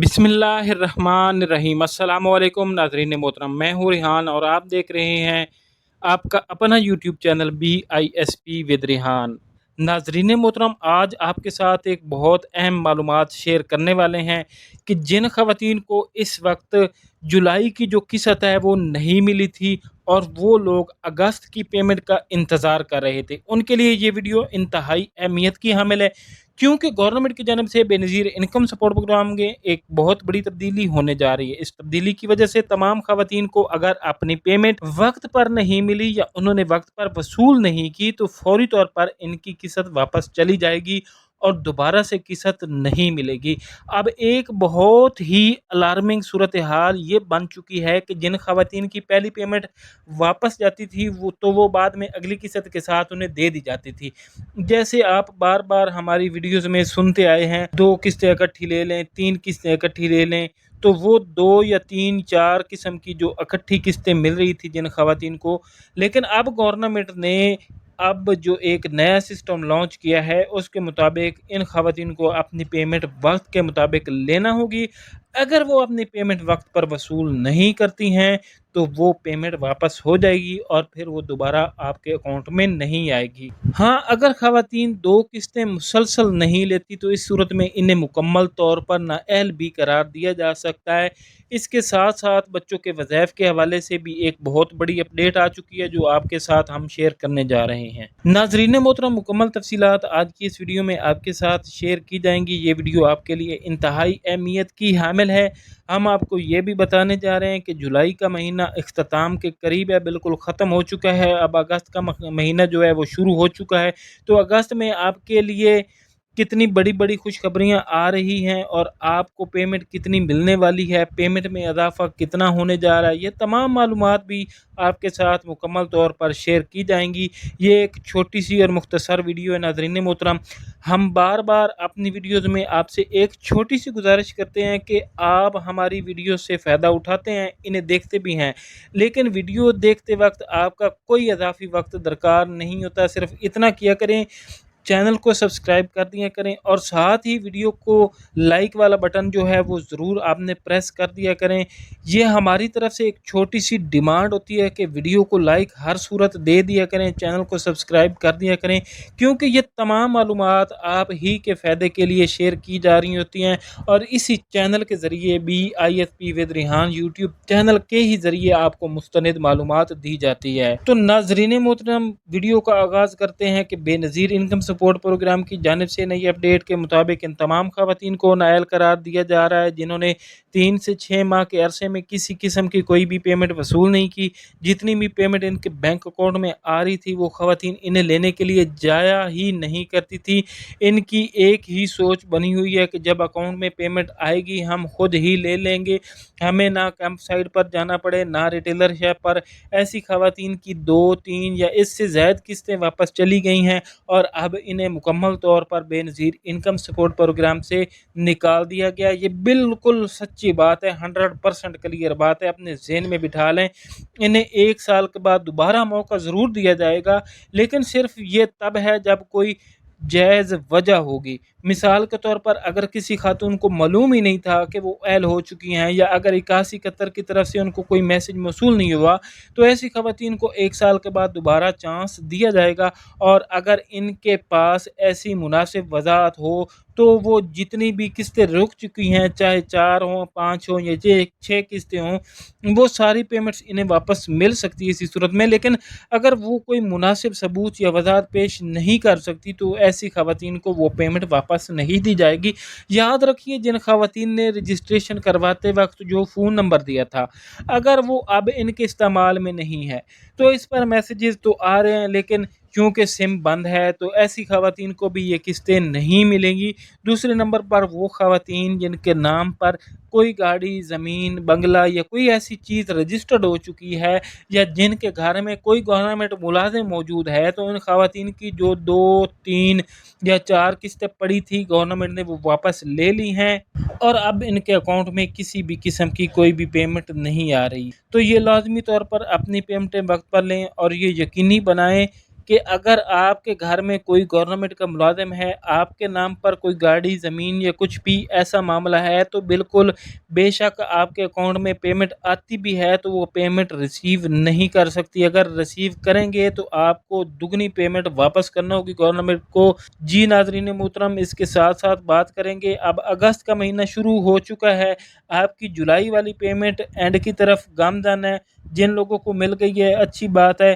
بسم اللہ الرحمن الرحیم۔ السلام علیکم، ناظرین محترم، میں ہوں ریحان اور آپ دیکھ رہے ہیں آپ کا اپنا YouTube channel B I S P with Rehan. ناظرین محترم، آج آپ کے ساتھ ایک بہت اہم معلومات شیئر کرنے والے ہیں کہ جن خواتین کو اس وقت جولائی کی جو قسط ہے وہ نہیں ملی تھی اور وہ لوگ اگست کی پیمنٹ کا انتظار کر رہے تھے۔ ان کے لیے یہ ویڈیو انتہائی اہمیت کی حامل ہے۔ کیونکہ گورنمنٹ کی جانب سے بے نظیر انکم سپورٹ پروگرام کے ایک بہت بڑی تبدیلی ہونے جا رہی ہے۔ اس تبدیلی کی وجہ سے تمام خواتین کو اگر اپنی پیمنٹ وقت پر نہیں ملی یا انہوں نے وقت پر وصول نہیں کی تو فوری طور پر ان کی قسط واپس چلی جائے گی اور دوبارہ سے قسط نہیں ملے گی۔ اب ایک بہت ہی الارمنگ صورتحال یہ بن چکی ہے کہ جن خواتین کی پہلی پیمنٹ واپس جاتی تھی، وہ تو وہ بعد میں اگلی قسط کے ساتھ انہیں دے دی جاتی تھی۔ جیسے آپ بار بار ہماری ویڈیوز میں سنتے آئے ہیں، دو قسطیں اکٹھی لے لیں، تین قسطیں اکٹھی لے لیں، تو وہ دو یا تین، چار قسم کی جو اکٹھی قسطیں مل رہی تھی جن خواتین کو۔ لیکن اب گورنمنٹ نے اب جو ایک نیا سسٹم لانچ کیا ہے، اس کے مطابق ان خواتین کو اپنی پیمنٹ وقت کے مطابق لینا ہوگی۔ اگر وہ اپنی پیمنٹ وقت پر وصول نہیں کرتی ہیں تو وہ پیمنٹ واپس ہو جائے گی اور پھر وہ دوبارہ آپ کے اکاؤنٹ میں نہیں آئے گی۔ ہاں اگر خواتین دو قسطیں مسلسل نہیں لیتی تو اس صورت میں انہیں مکمل طور پر نااہل بھی قرار دیا جا سکتا ہے۔ اس کے ساتھ ساتھ بچوں کے وظائف کے حوالے سے بھی ایک بہت بڑی اپڈیٹ آ چکی ہے جو آپ کے ساتھ ہم شیئر کرنے جا رہے ہیں۔ ناظرین محترم، مکمل تفصیلات آج کی اس ویڈیو میں آپ کے ساتھ شیئر کی جائیں گی۔ یہ ویڈیو آپ کے لیے انتہائی اہمیت کی حامل ہے۔ ہم آپ کو یہ بھی بتانے جا رہے ہیں کہ جولائی کا مہینہ اختتام کے قریب ہے، بالکل ختم ہو چکا ہے۔ اب اگست کا مہینہ جو ہے وہ شروع ہو چکا ہے۔ تو اگست میں آپ کے لیے کتنی بڑی بڑی خوشخبریاں آ رہی ہیں اور آپ کو پیمنٹ کتنی ملنے والی ہے، پیمنٹ میں اضافہ کتنا ہونے جا رہا ہے، یہ تمام معلومات بھی آپ کے ساتھ مکمل طور پر شیئر کی جائیں گی۔ یہ ایک چھوٹی سی اور مختصر ویڈیو ہے ناظرین محترم۔ ہم بار بار اپنی ویڈیوز میں آپ سے ایک چھوٹی سی گزارش کرتے ہیں کہ آپ ہماری ویڈیو سے فائدہ اٹھاتے ہیں، انہیں دیکھتے بھی ہیں۔ لیکن ویڈیو دیکھتے وقت آپ کا کوئی اضافی وقت درکار نہیں ہوتا، صرف اتنا کیا کریں۔ چینل کو سبسکرائب کر دیا کریں اور ساتھ ہی ویڈیو کو لائک والا بٹن جو ہے وہ ضرور آپ نے پریس کر دیا کریں۔ یہ ہماری طرف سے ایک چھوٹی سی ڈیمانڈ ہوتی ہے کہ ویڈیو کو لائک ہر صورت دے دیا کریں، چینل کو سبسکرائب کر دیا کریں۔ کیونکہ یہ تمام معلومات آپ ہی کے فائدے کے لیے شیئر کی جا رہی ہوتی ہیں۔ اور اسی چینل کے ذریعے B I S P with Rehan YouTube channel کے ہی ذریعے آپ کو مستند معلومات دی جاتی ہے۔ تو ناظرین محترم، ویڈیو کا آغاز کرتے ہیں کہ Benazir income support programme کی جانب سے نئی اپڈیٹ کے مطابق ان تمام خواتین کو نائل قرار دیا جا رہا ہے، جنہوں نے تین سے چھ ماہ کے عرصے میں کسی قسم کی کوئی بھی پیمنٹ وصول نہیں کی۔ جتنی بھی پیمنٹ ان کے بینک اکاؤنٹ میں آ رہی تھی، وہ خواتین انہیں لینے کے لیے جایا ہی نہیں کرتی تھی۔ ان کی ایک ہی سوچ بنی ہوئی ہے کہ جب اکاؤنٹ میں پیمنٹ آئے گی، ہم خود ہی لے لیں گے۔ ہمیں نہ کیمپ سائٹ پر جانا پڑے، نہ ریٹیلر شیپ پر۔ ایسی خواتین کی دو، تین یا اس سے زائد قسطیں واپس چلی گئی ہیں اور اب انہیں مکمل طور پر بے نظیر انکم سپورٹ پروگرام سے نکال دیا گیا۔ یہ بالکل سچی بات ہے، ہنڈریڈ پرسنٹ کلیئر بات ہے۔ اپنے ذہن میں بٹھا لیں، انہیں ایک سال کے بعد دوبارہ موقع ضرور دیا جائے گا، لیکن صرف یہ تب ہے جب کوئی جائز وجہ ہوگی۔ مثال کے طور پر اگر کسی خاتون کو معلوم ہی نہیں تھا کہ وہ اہل ہو چکی ہیں یا اگر اکاسی قطر کی طرف سے ان کو کوئی میسج موصول نہیں ہوا، تو ایسی خواتین کو ایک سال کے بعد دوبارہ چانس دیا جائے گا۔ اور اگر ان کے پاس ایسی مناسب وضاحت ہو، تو وہ جتنی بھی قسطیں رک چکی ہیں، چاہے چار ہوں، پانچ ہوں یا چھ قسطیں ہوں، وہ ساری پیمنٹس انہیں واپس مل سکتی ہے اسی صورت میں۔ لیکن اگر وہ کوئی مناسب ثبوت یا وضاحت پیش نہیں کر سکتی، تو ایسی خواتین کو وہ پیمنٹ واپس نہیں دی جائے گی۔ یاد رکھیے، جن خواتین نے رجسٹریشن کرواتے وقت جو فون نمبر دیا تھا، اگر وہ اب ان کے استعمال میں نہیں ہے، تو اس پر میسیجز تو آ رہے ہیں، لیکن کیونکہ سم بند ہے تو ایسی خواتین کو بھی یہ قسطیں نہیں ملیں گی۔ دوسرے نمبر پر وہ خواتین جن کے نام پر کوئی گاڑی، زمین، بنگلہ یا کوئی ایسی چیز رجسٹرڈ ہو چکی ہے یا جن کے گھر میں کوئی گورنمنٹ ملازم موجود ہے، تو ان خواتین کی جو دو، تین یا چار قسطیں پڑی تھی گورنمنٹ نے وہ واپس لے لی ہیں۔ اور اب ان کے اکاؤنٹ میں کسی بھی قسم کی کوئی بھی پیمنٹ نہیں آ رہی۔ تو یہ لازمی طور پر اپنی پیمنٹیں وقت پر لیں اور یہ یقینی بنائیں کہ اگر آپ کے گھر میں کوئی گورنمنٹ کا ملازم ہے، آپ کے نام پر کوئی گاڑی، زمین یا کچھ بھی ایسا معاملہ ہے، تو بالکل بے شک آپ کے اکاؤنٹ میں پیمنٹ آتی بھی ہے، تو وہ پیمنٹ ریسیو نہیں کر سکتی۔ اگر ریسیو کریں گے تو آپ کو دگنی پیمنٹ واپس کرنا ہوگی گورنمنٹ کو۔ جی ناظرین محترم، اس کے ساتھ ساتھ بات کریں گے۔ اب اگست کا مہینہ شروع ہو چکا ہے۔ آپ کی جولائی والی پیمنٹ اینڈ کی طرف گامزن ہے۔ جن لوگوں کو مل گئی ہے، اچھی بات ہے۔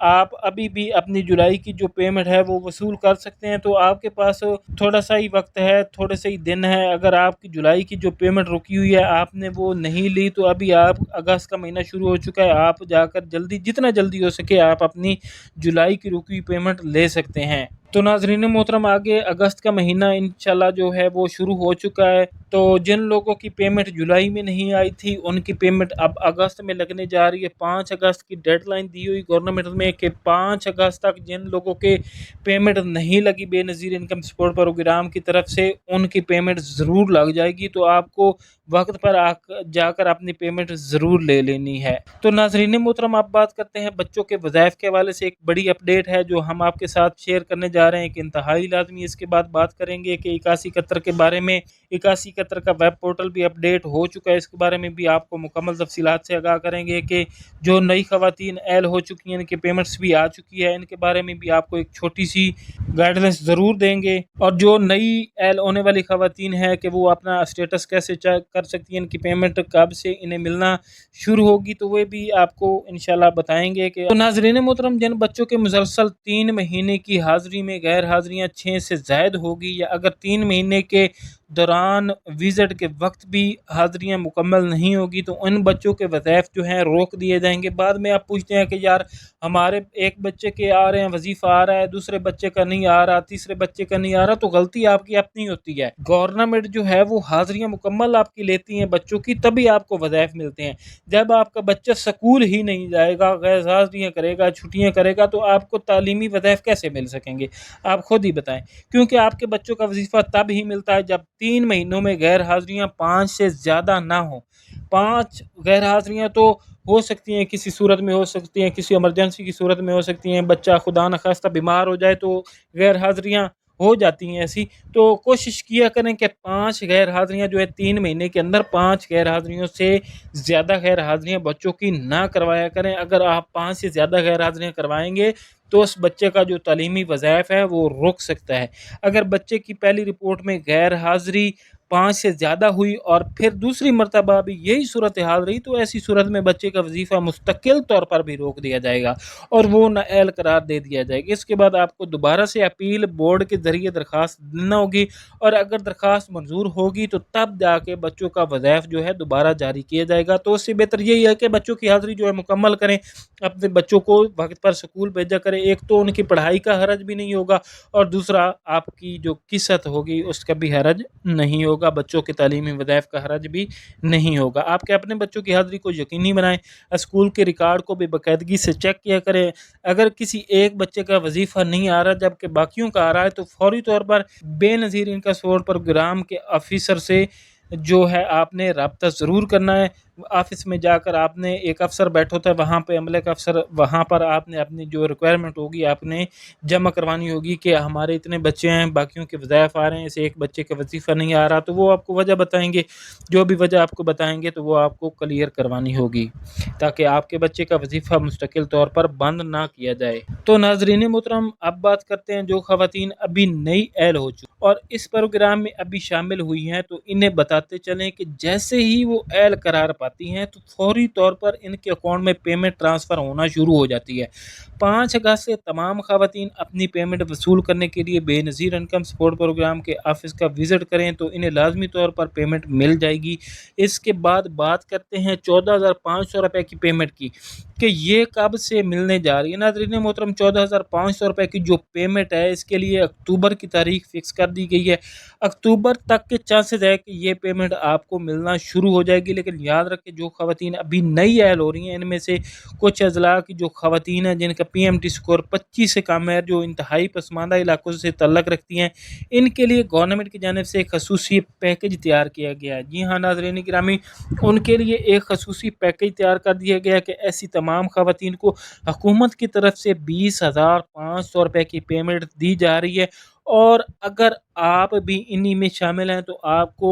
آپ ابھی بھی اپنی جولائی کی جو پیمنٹ ہے وہ وصول کر سکتے ہیں تو آپ کے پاس تھوڑا سا ہی وقت ہے، تھوڑے سے ہی دن ہے۔ اگر آپ کی جولائی کی جو پیمنٹ رکی ہوئی ہے، آپ نے وہ نہیں لی تو ابھی آپ اگست کا مہینہ شروع ہو چکا ہے۔ آپ جا کر جلدی، جتنا جلدی ہو سکے آپ اپنی جولائی کی رکی ہوئی پیمنٹ لے سکتے ہیں۔ تو ناظرین محترم، آگے اگست کا مہینہ انشاءاللہ جو ہے وہ شروع ہو چکا ہے۔ تو جن لوگوں کی پیمنٹ جولائی میں نہیں آئی تھی، ان کی پیمنٹ اب اگست میں لگنے جا رہی ہے۔ پانچ اگست کی ڈیڈ لائن دی ہوئی گورنمنٹ میں کہ پانچ اگست تک جن لوگوں کے پیمنٹ نہیں لگی بے نظیر انکم سپورٹ پروگرام کی طرف سے، ان کی پیمنٹ ضرور لگ جائے گی۔ تو آپ کو وقت پر آ جا کر اپنی پیمنٹ ضرور لے لینی ہے۔ تو ناظرین محترم، آپ بات کرتے ہیں بچوں کے وظائف کے حوالے سے۔ ایک بڑی اپڈیٹ ہے جو ہم آپ کے ساتھ شیئر کرنے جا رہے ہیں کہ انتہائی لازمی اس کے بعد بات کریں گے کہ اکاسی قطر کے بارے میں۔ اکاسی قطر کا ویب پورٹل بھی اپڈیٹ ہو چکا ہے۔ اس کے بارے میں بھی آپ کو مکمل تفصیلات سے آگاہ کریں گے کہ جو نئی خواتین ایل ہو چکی ہیں، ان کے پیمنٹس بھی آ چکی ہے۔ ان کے بارے میں بھی آپ کو ایک چھوٹی سی گائیڈلائنس ضرور دیں گے۔ اور جو نئی ایل ہونے والی خواتین ہے کہ وہ اپنا اسٹیٹس کیسے چیک کر سکتی ہیں، ان کی پیمنٹ کب سے انہیں ملنا شروع ہوگی تو وہ بھی آپ کو انشاءاللہ بتائیں گے کہ ناظرین محترم، جن بچوں کے مسلسل تین مہینے کی حاضری میں غیر حاضریاں چھ سے زائد ہوگی یا اگر تین مہینے کے دوران وزٹ کے وقت بھی حاضریاں مکمل نہیں ہوگی تو ان بچوں کے وظائف جو ہیں روک دیے جائیں گے۔ بعد میں آپ پوچھتے ہیں کہ یار ہمارے ایک بچے کے آ رہے ہیں، وظیفہ آ رہا ہے، دوسرے بچے کا نہیں آ رہا، تیسرے بچے کا نہیں آ رہا، تو غلطی آپ کی اپنی ہوتی ہے۔ گورنمنٹ جو ہے وہ حاضریاں مکمل آپ کی لیتی ہیں بچوں کی، تبھی آپ کو وظائف ملتے ہیں۔ جب آپ کا بچہ سکول ہی نہیں جائے گا، غیر حاضریاں کرے گا، چھٹیاں کرے گا، تو آپ کو تعلیمی وظائف کیسے مل سکیں گے؟ آپ خود ہی بتائیں۔ کیونکہ آپ کے بچوں کا وظیفہ تب ہی ملتا ہے جب تین مہینوں میں غیر حاضریاں پانچ سے زیادہ نہ ہوں۔ پانچ غیر حاضریاں تو ہو سکتی ہیں، کسی صورت میں ہو سکتی ہیں، کسی ایمرجنسی کی صورت میں ہو سکتی ہیں۔ بچہ خدا نخواستہ بیمار ہو جائے تو غیر حاضریاں ہو جاتی ہیں ایسی۔ تو کوشش کیا کریں کہ پانچ غیر حاضریاں جو ہے، تین مہینے کے اندر پانچ غیر حاضریوں سے زیادہ غیر حاضریاں بچوں کی نہ کروایا کریں۔ اگر آپ پانچ سے زیادہ غیر حاضریاں کروائیں گے تو اس بچے کا جو تعلیمی وظائف ہے وہ رک سکتا ہے۔ اگر بچے کی پہلی رپورٹ میں غیر حاضری پانچ سے زیادہ ہوئی اور پھر دوسری مرتبہ بھی یہی صورتحال رہی تو ایسی صورت میں بچے کا وظیفہ مستقل طور پر بھی روک دیا جائے گا اور وہ نااہل قرار دے دیا جائے گا۔ اس کے بعد آپ کو دوبارہ سے اپیل بورڈ کے ذریعے درخواست دینا ہوگی اور اگر درخواست منظور ہوگی تو تب جا کے بچوں کا وظائف جو ہے دوبارہ جاری کیا جائے گا۔ تو اس سے بہتر یہی ہے کہ بچوں کی حاضری جو ہے مکمل کریں، اپنے بچوں کو وقت پر سکول بھیجا کریں۔ ایک تو ان کی پڑھائی کا حرج بھی نہیں ہوگا اور دوسرا آپ کی جو قصت ہوگی اس کا بھی حرج نہیں ہوگا۔ بچوں کے تعلیمی وظائف کا حرج بھی نہیں ہوگا۔ آپ کے اپنے بچوں کی حاضری کو یقینی بنائیں، اسکول کے ریکارڈ کو بے باقاعدگی سے چیک کیا کریں۔ اگر کسی ایک بچے کا وظیفہ نہیں آ رہا، جبکہ باقیوں کا آ رہا ہے، تو فوری طور پر بے نظیر ان کا سپورٹ پروگرام کے آفیسر سے جو ہے آپ نے رابطہ ضرور کرنا ہے۔ آفس میں جا کر آپ نے ایک افسر بیٹھا ہوتا ہے، وہاں پہ عملے کا افسر، وہاں پر آپ نے اپنی جو ریکوائرمنٹ ہوگی، آپ نے جمع کروانی ہوگی کہ ہمارے اتنے بچے ہیں، باقیوں کے وظائف آ رہے ہیں اسے ایک بچے کا وظیفہ نہیں آ رہا، تو وہ آپ کو وجہ بتائیں گے۔ جو بھی وجہ آپ کو بتائیں گے تو وہ آپ کو کلیئر کروانی ہوگی۔ تاکہ آپ کے بچے کا وظیفہ مستقل طور پر بند نہ کیا جائے۔ تو ناظرین محترم، اب بات کرتے ہیں جو خواتین ابھی نئی ایل ہو چکی اور اس پروگرام میں ابھی شامل ہوئی ہیں، تو انہیں بتاتے چلیں کہ جیسے ہی وہ ایل قرار پاتی ہیں تو فوری طور پر ان کے اکاؤنٹ میں پیمنٹ ٹرانسفر ہونا شروع ہو جاتی ہے۔ پانچ اگست سے تمام خواتین اپنی پیمنٹ وصول کرنے کے لیے Benazir income support programme کے آفس کا وزٹ کریں تو انہیں لازمی طور پر پیمنٹ مل جائے گی۔ اس کے بعد بات کرتے ہیں چودہ ہزار پانچ سو روپے کی پیمنٹ کی کہ یہ کب سے ملنے جا رہی ہے۔ ناظرین محترم، چودہ ہزار پانچ سو روپے کی جو پیمنٹ ہے اس کے لیے اکتوبر کی تاریخ فکس کر دی گئی ہے۔ اکتوبر تک کے چانسز ہے کہ یہ پیمنٹ آپ کو ملنا شروع ہو جائے گی، لیکن یاد رکھیں جو خواتین ابھی نئی اہل ہو رہی ہیں، ان میں سے کچھ اضلاع کی جو خواتین ہیں، جن کا پی ایم ٹی اسکور پچیس سے کم ہے، جو انتہائی پسماندہ علاقوں سے تعلق رکھتی ہیں، ان کے لیے گورنمنٹ کی جانب سے ایک خصوصی پیکج تیار کیا گیا ہے۔ جی ہاں ناظرین گرامی، ان کے لیے ایک خصوصی پیکج تیار کر دیا گیا کہ ایسی تمام خواتین کو حکومت کی طرف سے بیس ہزار پانچ سو روپے کی پیمنٹ دی جا رہی ہے۔ اور اگر آپ بھی انہی میں شامل ہیں، تو آپ کو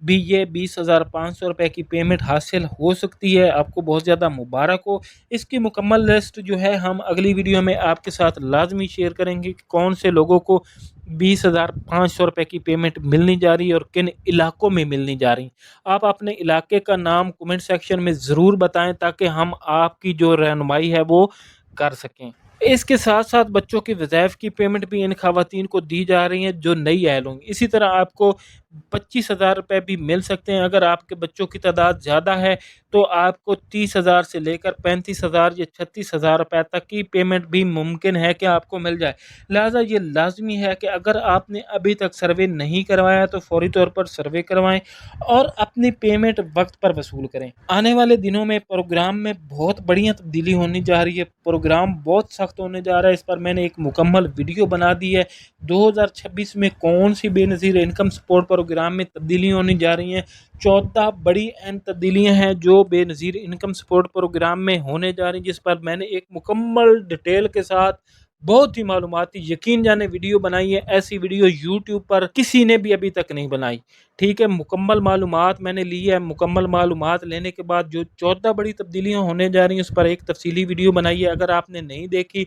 بھی یہ بیس ہزار پانچ سو روپے کی پیمنٹ حاصل ہو سکتی ہے۔ آپ کو بہت زیادہ مبارک ہو۔ اس کی مکمل لسٹ جو ہے، ہم اگلی ویڈیو میں آپ کے ساتھ لازمی شیئر کریں گے کہ کون سے لوگوں کو بیس ہزار پانچ سو روپے کی پیمنٹ ملنی جا رہی ہے اور کن علاقوں میں ملنی جا رہی۔ آپ اپنے علاقے کا نام کومنٹ سیکشن میں ضرور بتائیں تاکہ ہم آپ کی جو رہنمائی ہے وہ کر سکیں۔ اس کے ساتھ ساتھ بچوں کی وظائف کی پیمنٹ بھی ان خواتین کو دی جا رہی ہیں جو نئی اہل ہوں گی اسی طرح آپ کو پچیس ہزار روپے بھی مل سکتے ہیں۔ اگر آپ کے بچوں کی تعداد زیادہ ہے تو آپ کو تیس ہزار سے لے کر پینتیس ہزار یا چھتیس ہزار روپے تک کی پیمنٹ بھی ممکن ہے کہ آپ کو مل جائے۔ لہٰذا یہ لازمی ہے کہ اگر آپ نے ابھی تک سروے نہیں کروایا تو فوری طور پر سروے کروائیں اور اپنی پیمنٹ وقت پر وصول کریں۔ آنے والے دنوں میں پروگرام میں بہت بڑی تبدیلی ہونی جا رہی ہے۔ پروگرام بہت سخت ہونے جا رہا ہے۔ اس پر میں نے ایک مکمل ویڈیو بنا دی ہے۔ دو ہزار چھبیس میں کون سی بے نظیر انکم سپورٹ پر پروگرام میں تبدیلی ہونے جا رہی ہیں۔ چودہ بڑی اہم تبدیلیاں ہیں جو بے نظیر انکم سپورٹ پروگرام میں ہونے جا رہی ہیں، جس پر میں نے ایک مکمل ڈیٹیل کے ساتھ بہت ہی معلوماتی یقین جانے ویڈیو بنائی ہے۔ ایسی ویڈیو یوٹیوب پر کسی نے بھی ابھی تک نہیں بنائی۔ ٹھیک ہے، مکمل معلومات میں نے لی ہے۔ مکمل معلومات لینے کے بعد جو چودہ بڑی تبدیلیاں ہونے جا رہی ہیں، اس پر ایک تفصیلی ویڈیو بنائی ہے۔ اگر آپ نے نہیں دیکھی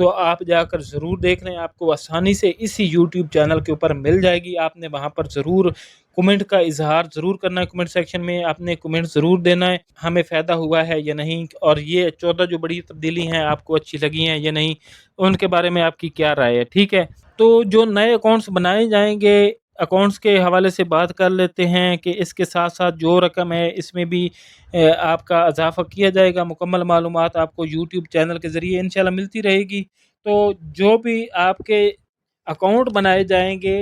تو آپ جا کر ضرور دیکھ لیں، آپ کو آسانی سے اسی یوٹیوب چینل کے اوپر مل جائے گی۔ آپ نے وہاں پر ضرور کومنٹ کا اظہار ضرور کرنا ہے کومنٹ سیکشن میں۔ آپ نے کومنٹ ضرور دینا ہے، ہمیں فائدہ ہوا ہے یا نہیں؟ اور یہ چودہ جو بڑی تبدیلی ہیں، آپ کو اچھی لگی ہیں یا نہیں؟ ان کے بارے میں آپ کی کیا رائے ہے؟ ٹھیک ہے۔ تو جو نئے اکاؤنٹس بنائے جائیں گے اکاؤنٹس کے حوالے سے بات کر لیتے ہیں کہ اس کے ساتھ ساتھ جو رقم ہے، اس میں بھی آپ کا اضافہ کیا جائے گا۔ مکمل معلومات آپ کو یوٹیوب چینل کے ذریعے انشاءاللہ ملتی رہے گی۔ تو جو بھی آپ کے اکاؤنٹ بنائے جائیں گے،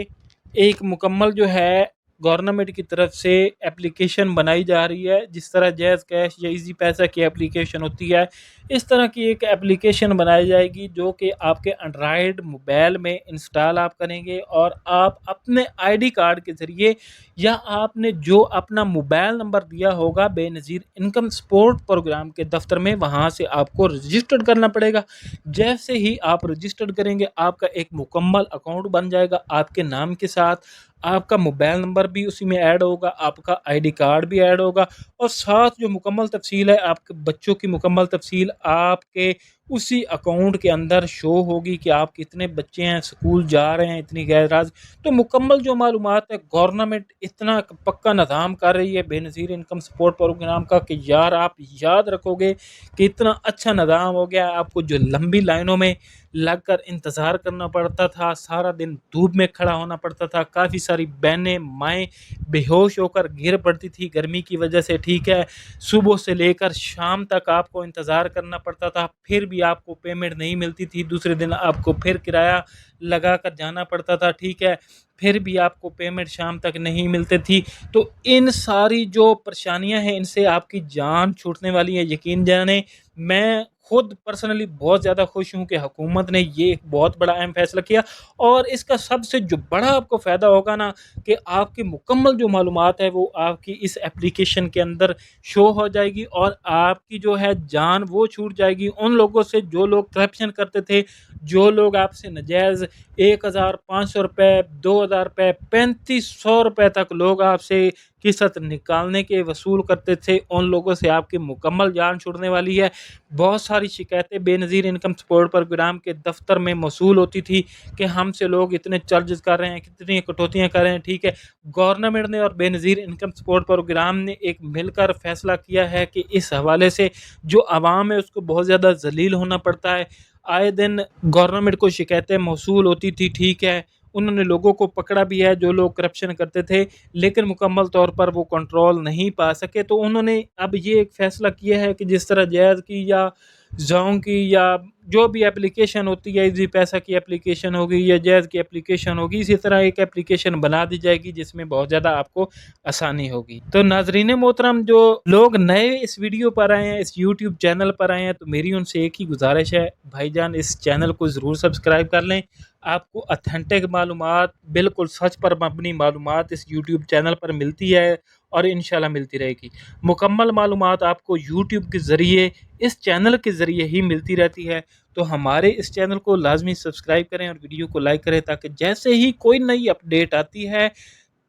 ایک مکمل جو ہے گورنمنٹ کی طرف سے اپلیکیشن بنائی جا رہی ہے، جس طرح جیز کیش یا ایزی پیسہ کی اپلیکیشن ہوتی ہے، اس طرح کی ایک اپلیکیشن بنائی جائے گی جو کہ آپ کے انڈرائڈ موبائل میں انسٹال آپ کریں گے اور آپ اپنے آئی ڈی کارڈ کے ذریعے یا آپ نے جو اپنا موبائل نمبر دیا ہوگا بے نظیر انکم سپورٹ پروگرام کے دفتر میں، وہاں سے آپ کو رجسٹرڈ کرنا پڑے گا۔ جیسے ہی آپ رجسٹرڈ کریں گے، آپ کا ایک مکمل اکاؤنٹ بن جائے گا آپ کے نام کے ساتھ۔ آپ کا موبائل نمبر بھی اسی میں ایڈ ہوگا، آپ کا آئی ڈی کارڈ بھی ایڈ ہوگا، اور ساتھ جو مکمل تفصیل ہے، آپ کے بچوں کی مکمل تفصیل آپ کے اسی اکاؤنٹ کے اندر شو ہوگی کہ آپ کتنے بچے ہیں، سکول جا رہے ہیں، اتنی غیر راز تو مکمل جو معلومات ہے گورنمنٹ اتنا پکا نظام کر رہی ہے، بے نظیر انکم سپورٹ پروگرام کا، کہ یار آپ یاد رکھو گے کہ اتنا اچھا نظام ہو گیا، آپ کو جو لمبی لائنوں میں لگ کر انتظار کرنا پڑتا تھا، سارا دن دھوپ میں کھڑا ہونا پڑتا تھا، کافی ساری بہنیں مائیں بے ہوش ہو کر گر پڑتی تھی گرمی کی وجہ سے، ٹھیک ہے، صبح سے لے کر شام تک آپ کو انتظار کرنا پڑتا تھا، پھر بھی آپ کو پیمنٹ نہیں ملتی تھی۔ دوسرے دن آپ کو پھر کرایہ لگا کر جانا پڑتا تھا، ٹھیک ہے، پھر بھی آپ کو پیمنٹ شام تک نہیں ملتے تھی۔ تو ان ساری جو پریشانیاں ہیں، ان سے آپ کی جان چھوٹنے والی ہے۔ یقین جانے میں خود پرسنلی بہت زیادہ خوش ہوں کہ حکومت نے یہ ایک بہت بڑا اہم فیصلہ کیا اور اس کا سب سے جو بڑا آپ کو فائدہ ہوگا نا کہ آپ کی مکمل جو معلومات ہے وہ آپ کی اس اپلیکیشن کے اندر شو ہو جائے گی اور آپ کی جو ہے جان وہ چھوٹ جائے گی ان لوگوں سے جو لوگ کرپشن کرتے تھے، جو لوگ آپ سے نجائز ایک ہزار پانچ سو روپے، دو ہزار روپے، پینتیس سو روپے تک لوگ آپ سے قسط نکالنے کے وصول کرتے تھے، ان لوگوں سے آپ کی مکمل جان چھوڑنے والی ہے۔ بہت ساری شکایتیں بے نظیر انکم سپورٹ پروگرام کے دفتر میں موصول ہوتی تھی کہ ہم سے لوگ اتنے چارجز کر رہے ہیں، کتنی کٹوتیاں کر رہے ہیں۔ ٹھیک ہے، گورنمنٹ نے اور بے نظیر انکم سپورٹ پروگرام نے ایک مل کر فیصلہ کیا ہے کہ اس حوالے سے جو عوام ہے، اس کو بہت زیادہ ذلیل ہونا پڑتا ہے۔ آئے دن گورنمنٹ کو شکایتیں موصول ہوتی تھی، ٹھیک ہے انہوں نے لوگوں کو پکڑا بھی ہے، جو لوگ کرپشن کرتے تھے، لیکن مکمل طور پر وہ کنٹرول نہیں پا سکے۔ تو انہوں نے اب یہ ایک فیصلہ کیا ہے کہ جس طرح جائز کی یا زاؤں کی یا جو بھی اپلیکیشن ہوتی ہے ایزی پیسہ کی اپلیکیشن ہوگی یا جیز کی اپلیکیشن ہوگی اسی طرح ایک اپلیکیشن بنا دی جائے گی جس میں بہت زیادہ آپ کو آسانی ہوگی۔ تو ناظرین محترم، جو لوگ نئے اس ویڈیو پر آئے ہیں، اس یوٹیوب چینل پر آئے ہیں، تو میری ان سے ایک ہی گزارش ہے، بھائی جان، اس چینل کو ضرور سبسکرائب کر لیں۔ آپ کو اتھینٹک معلومات، بالکل سچ پر مبنی معلومات اس یوٹیوب چینل پر ملتی ہے اور انشاءاللہ ملتی رہے گی۔ مکمل معلومات آپ کو یوٹیوب کے ذریعے اس چینل کے ذریعے ہی ملتی رہتی ہے۔ تو ہمارے اس چینل کو لازمی سبسکرائب کریں اور ویڈیو کو لائک کریں تاکہ جیسے ہی کوئی نئی اپڈیٹ آتی ہے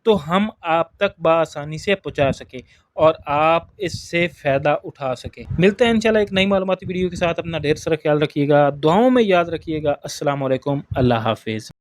تو ہم آپ تک بآسانی سے پہنچا سکیں اور آپ اس سے فائدہ اٹھا سکیں۔ ملتے ہیں انشاءاللہ ایک نئی معلوماتی ویڈیو کے ساتھ۔ اپنا ڈھیر سارا خیال رکھیے گا، دعاؤں میں یاد رکھیے گا۔ السلام علیکم۔ اللہ حافظ۔